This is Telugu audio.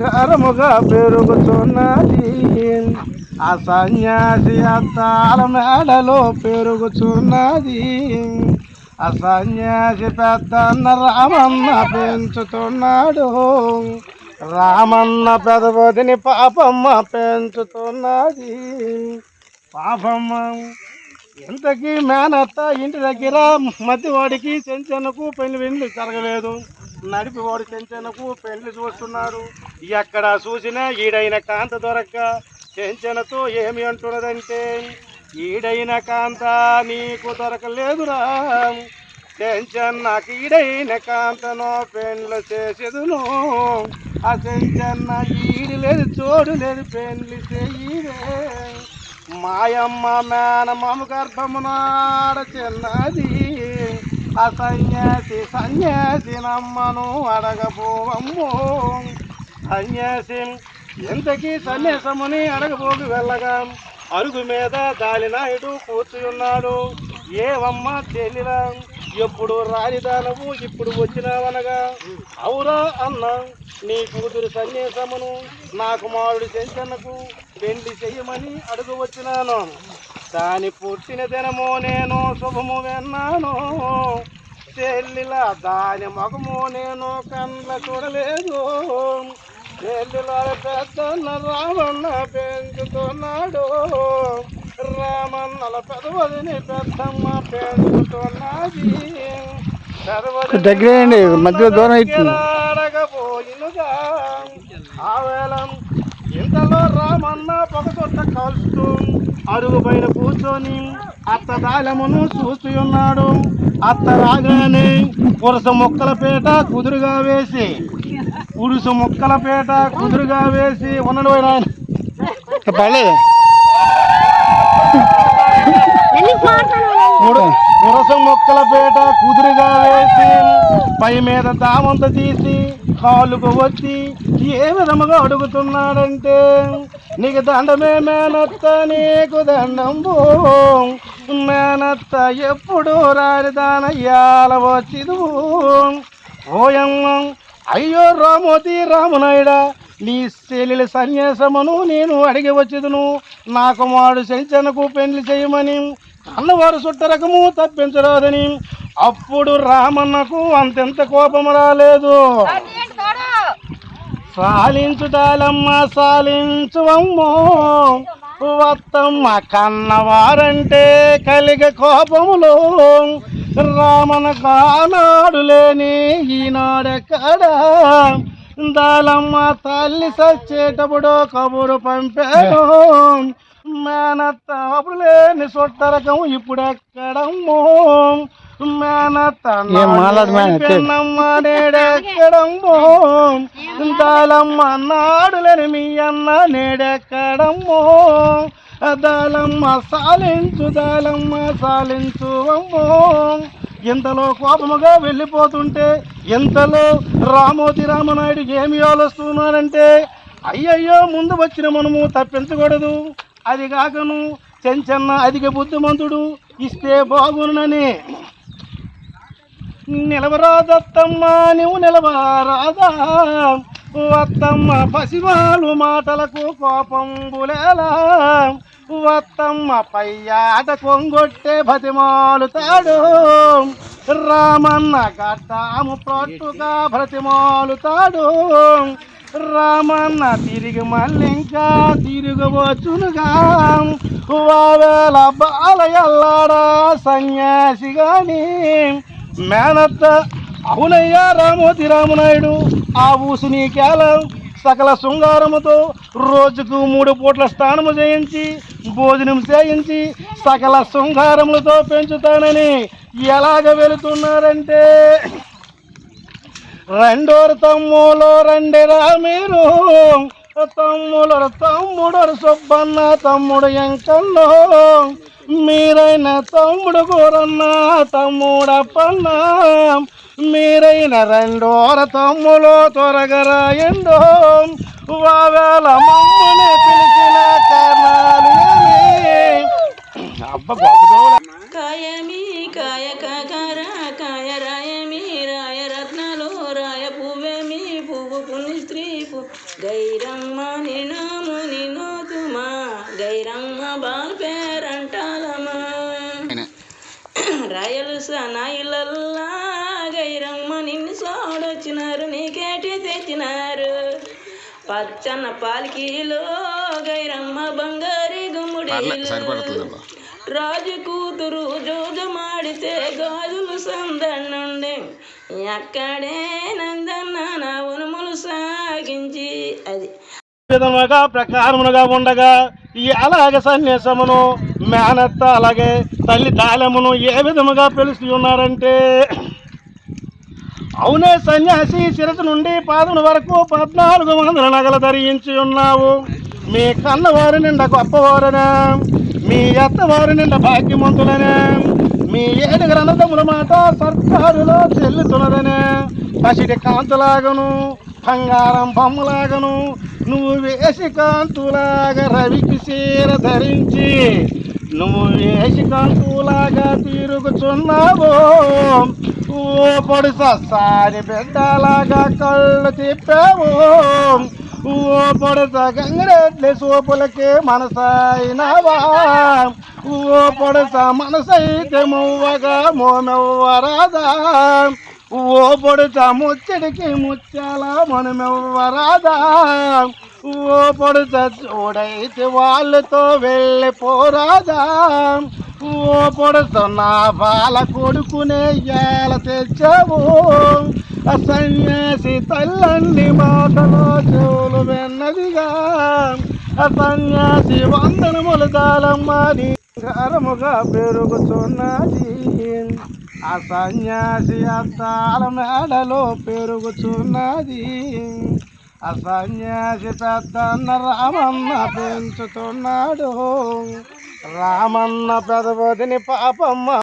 ఘనముగా పెరుగుతున్నది ఆ సన్యాసి అత్తాల మేడలో పెరుగుతున్నది ఆ సన్యాసి పెద్దన్న రామన్న పెంచుతున్నాడు. రామన్న పెదవదిని పాపమ్మ పెంచుతున్నది. పాపమ్మ ఇంతకీ మేనత్త ఇంటి దగ్గర మధ్యవాడికి చెంచనకు పెళ్ళి వెండి జరగలేదు. నడిపివాడు చెంచెనకు పెళ్ళి చూస్తున్నాడు. ఎక్కడ చూసినా ఈడైన కాంత దొరక్క. చెంచనతో ఏమి అంటున్నదంటే ఈడైన కాంత నీకు దొరకలేదురా. చెంచన్నకి ఈడైన కాంతను పెండ్లు చేసేదును. ఆ చెంచన్న ఈడు లేదు చోడు లేదు పెండ్లి చేయడే మాయమ్మ మేనమామ గర్భమునాడ చిన్నది. ఆ సన్యాసి సన్యాసి నమ్మను అడగబోవమ్ము. సన్యాసి ఎంతకీ సన్యాసముని అడగబోకి వెళ్ళగా? అరుగు మీద దాలినాయుడు కూర్చున్నాడు ఏవమ్మ తెలిరా ఎప్పుడు రాజధానము ఇప్పుడు వచ్చినావనగా? అవురా అన్న నీ కూతురు సన్యాసమును నా కుమారుడు చెంచన్నకు పెళ్ళి చెయ్యమని అడుగు వచ్చినాను. దాని పుట్టిన దినము నేను శుభము విన్నాను. చెల్లిల దాని మగము నేను కండ్ల చూడలేదు. చెల్లిల పెద్దన్న రామన్న పెంచుతున్నాడు. రామన్నల పెదవదిని పెద్దమ్మ పెంచుతున్నది. దగ్గరేయండి, మధ్యలో దూరం. అడగబోయినుగా ఆవేళం ఇంతలో రామన్న పొగతొట్ట కాల్స్తూ అరుగు పైన కూర్చొని అత్త దాలమును చూస్తూ ఉన్నాడు. అత్త రాగానే పురుష మొక్కల పేట కుదురుగా వేసి పురుష మొక్కల పేట కుదురుగా వేసి ఉన్నాడు ఆయన. పర్లేదు? పుర- పురస మొక్కల పేట కుదురుగా వేసి పై మీద దామంత తీసి కాలుకు వచ్చి ఏ విధముగా అడుగుతున్నాడంటే నీకు దండమే మేనత్త నీకు దండంబు మేనత్త ఎప్పుడు రాజధానయ్యాల వచ్చిదు ఓయమ్మ అయ్యో రామోతి రామునాయుడా నీ చెల్లెల సన్యాసమును నేను అడిగి వచ్చేదును. నా కుమారుడు శంచనకు పెళ్ళి చేయమని అన్నవారు సుట్టరకము తప్పించరాదని అప్పుడు రామన్నకు అంతెంత కోపం రాలేదు. సాలించుటాలమ్మ సాలించువమ్మో వత్తమ్మ కన్నవారంటే కలిగ కోపములో రామన కానాడు లేని ఈనాడెక్కడా? దాలమ్మ తల్లి సచ్చేటప్పుడు కబురు పంపాను మేనత్త అప్పుడు లేని సొట్టరకం ఇప్పుడెక్కడమ్మో? నాడు లేని మీ అన్న నేడెక్కడమ్మో దాలమ్మ సాలించు దాలమ్మ సాలించు అమ్మో. ఇంతలో కోపముగా వెళ్ళిపోతుంటే ఇంతలో రామోతి రామనాయుడు ఏమి ఆలోస్తున్నాడంటే అయ్యయ్యో ముందు వచ్చిన మనము తప్పించకూడదు. అది కాకను చెంచన్న అధిక బుద్ధిమంతుడు ఇస్తే బాగునని నిలవరాదత్తమ్మ నువ్వు నిలవరాదా వత్తమ్మ పసివాలు మాటలకు కోపం బులేలా. వత్తమ్మ పయ్యాట కొంగొట్టే బతిమాలుతాడు రామన్న గడ్డాము ప్రొట్టుగా బ్రతిమాలుతాడు రామన్న తిరిగి మళ్ళీ ఇంకా తిరగవచ్చునుగా. వావేళ బాలయల్లాడా సన్యాసి కానీ మేనత్త అవునయ్యా రామోతి రామనాయుడు. ఆ ఊసు నీకేలం సకల శృంగారముతో రోజుకు మూడు పూట్ల స్నానము చేయించి భోజనం చేయించి సకల శృంగారములతో పెంచుతానని ఎలాగ వెళుతున్నారంటే? రెండోరు తమ్ములో రెండిరా మీరు. తమ్ముడు తమ్ముడు సుబ్బన్న తమ్ముడు ఎంకల్లో మీరైన తమ్ముడు కూరన్న తమ్ముడప్పన్న మీరైన రెండోర తమ్ములో త్వరగా రాయండో వావేళ మమ్మల్ని పిలిచిన కారణాలు ఏమి? అబ్బ గొప్ప కాయ కాకర కాయ రాయమీ రాయ రత్నాలు రాయ పువ్వేమీ పువ్వు పుణ్య స్త్రీ పు- రాయలు సనాయిలల్లా గైరమ్మ నిన్ను సోడొచ్చినారు నీకేటి తెచ్చినారు. పచ్చన్న పాలకీలో గైరమ్మ బంగారి గుమ్ముడీలు. రాజు కూతురు జోజు మాడితే గాజులు సందన్నుండే. ఎక్కడే నందన్న నా ఉనుములు సాగించి. అది విధముగా ప్రకారములుగా ఉండగా ఈ అలాగ సన్యాసమును మేనత్త అలాగే తల్లి దాలమును ఏ విధముగా పిలుస్తూ ఉన్నారంటే అవునే సన్యాసి శిరసు నుండి పాదముల వరకు పద్నాలుగు వందల నగలు ధరించి ఉన్నావు. మీ కన్నవారి నిండా గొప్పవారనే మీ ఎత్తవారి నిండా భాగ్యవంతులనే మీ ఏడు గ్రంథముల మాట సర్కారులో చెల్లుతున్నదనే. పసిడి కాంతులాగను బంగారం బొమ్మలాగను నువ్వు వేసి కాంతులాగా రవికి చీర ధరించి నువ్వు వేసి కాంతులాగా తిరుగుచున్నావు ఓ పొడి సస్సాని బిడ్డలాగా కళ్ళు తిప్పావు? ఓ పొడత గంగరెడ్లి సోపులకి మనసైనవా? ఓ పొడత మనసైతే మువ్వగా మోమెవ్వరాదా ఓ పొడత ముచ్చడికి ముచ్చాల మనమెవ్వరాదా ఓ పొడస చూడైతే వాళ్ళతో వెళ్ళిపోరాదా? ఓ పొడస బాల కొడుకునే ఏల తెచ్చావు? సన్యాసి తల్లండి మాటలో చెవులు విన్నదిగా. ఆ సన్యాసి వందనములు దాలమ్మని ఘరముగా పెరుగుతున్నది ఆ సన్యాసి అద్దాల మేడలో పెరుగుతున్నది ఆ సన్యాసి పెద్దన్న రామన్న పెంచుతున్నాడు. రామన్న పెదవదిని పాపమ్మ